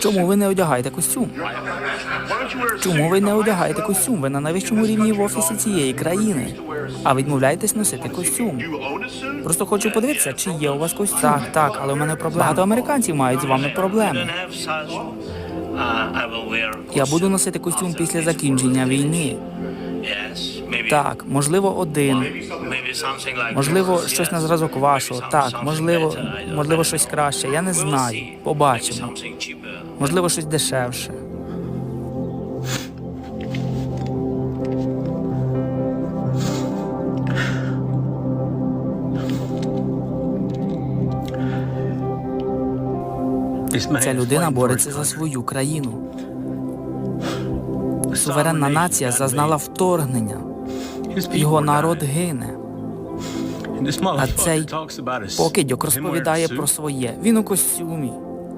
Чому ви не одягаєте костюм? Чому ви не одягаєте костюм? Ви на найвищому рівні в офісі цієї країни. А відмовляєтесь носити костюм. Просто хочу подивитися, чи є у вас костюм. Так, так, але у мене проблема. Багато американців мають з вами проблеми. Я буду носити костюм після закінчення війни. Так, можливо, один. Можливо, щось на зразок вашого. Так, можливо, можливо, щось краще. Я не знаю. Побачимо. Можливо, щось дешевше. Ця людина бореться за свою країну. Суверенна нація зазнала вторгнення. Його народ гине. А цей покидьок розповідає про своє. Він у костюмі.